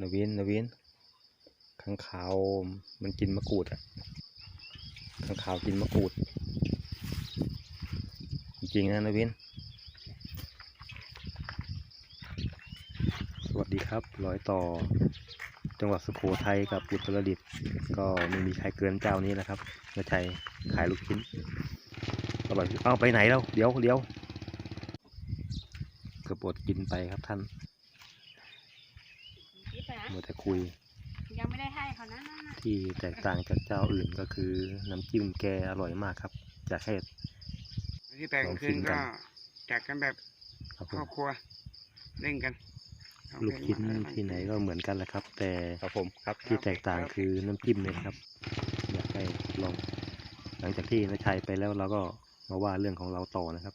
นวินนวินข้างขาวมันกินมะกรูดอะข้างขาวกินมะกรูด จริงนะนวิน สวัสดีครับร้อยต่อ จังหวัดสุโขทัยกับอุตรดิตถ์ก็ไม่มีใครเกินเจ้านี้นะครับนาชัยขายลูกชิ้นอร่อยเอาไปไหนแล้วเดี๋ยวเดี๋ยวเกือบอดกินไปครับท่าน มัวแต่คุย ยังไม่ได้ให้เขานะที่แตกต่างจากเจ้าอื่นก็คือน้ำจิ้มแกอร่อยมากครับอยากให้ ที่แปลงลองคืชินมกัก็นจัดกันแบบครับผครอมบครัวเล่นกันเอาลูกชิ้นเล่มาที่ไหนก็เหมือนกันแหละครับ แต่ครับผมครับที่แตกต่างคือน้ำจิ้มเนี่ยนะครับ อยากให้ลอง หลังจากที่นาชัยไปแล้วเราก็มาว่าเรื่องของเราต่อนะครับ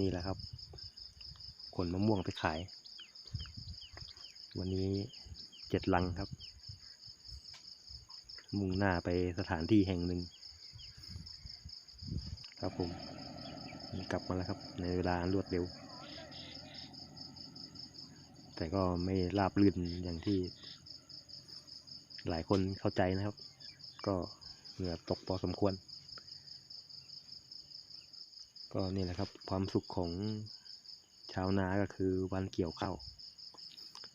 นี่แหละครับขนมะม่วงไปขาย วันนี้เจ็ดลังครับ มุ่งหน้าไปสถานที่แห่งหนึ่ง ครับผมกลับมาแล้วครับ ในเวลารวดเร็ว แต่ก็ไม่ราบรื่นอย่างที่ หลายคนเข้าใจนะครับ ก็เหงื่อตกพอสมควร ก็นี่แหละครับ ความสุขของชาวนาก็คือวันเกี่ยวข้าว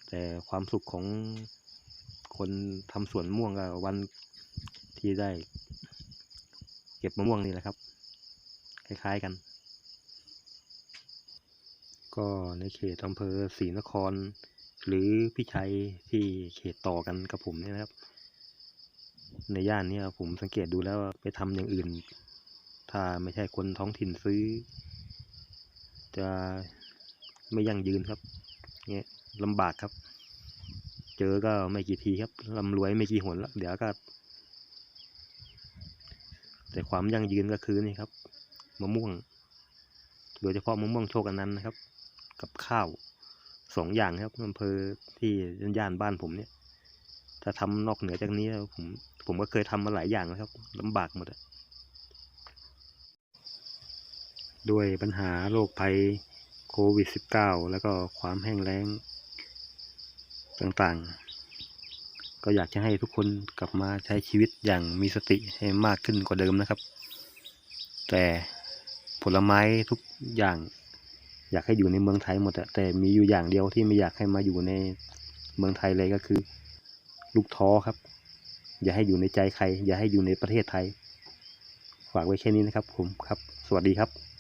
แต่ความสุขของคนทำสวนมะม่วงก็วันที่ได้ เก็บมะม่วงนี่แหละครับ คล้ายๆกัน ก็ในเขตอำเภอศรีนคร หรือพิชัยที่เขตต่อกันกับผมเนี่ยนะครับ ในย่านนี้ผมสังเกตดูแล้วไปทำอย่างอื่น ถ้าไม่ใช่คนท้องถิ่นซื้อ จะไม่ยั่งยืนครับ เนี่ยลำบากครับ เจอก็ไม่กี่ทีครับร่ำรวยไม่กี่หนแล้วเดี๋ยวก็ แต่ความยั่งยืนก็คือนี่ครับมะม่วง โดยเฉพาะมะม่วงโชคอันต์นนะครับ กับข้าวสองอย่างครับอำเภอที่ย่านบ้านผมเนี่ย ถ้าทำนอกเหนือจากนี้ผมผมก็เคยทำมาหลายอย่างแล้วครับลำบากหมดด้วยปัญหาโรคภัย โควิด -19 แล้วก็ความแห้งแล้งต่างๆ ก็อยากจะให้ทุกคนกลับมาใช้ชีวิตอย่างมีสติให้มากขึ้นกว่าเดิมนะครับ แต่ผลไม้ทุกอย่าง อยากให้อยู่ในเมืองไทยหมดแต่มีอยู่อย่างเดียวที่ไม่อยากให้มาอยู่ในเมืองไทยเลยก็คือ ลูกท้อครับ อย่าให้อยู่ในใจใคร อย่าให้อยู่ในประเทศไทย ฝากไว้แค่นี้นะครับผมครับ สวัสดีครับ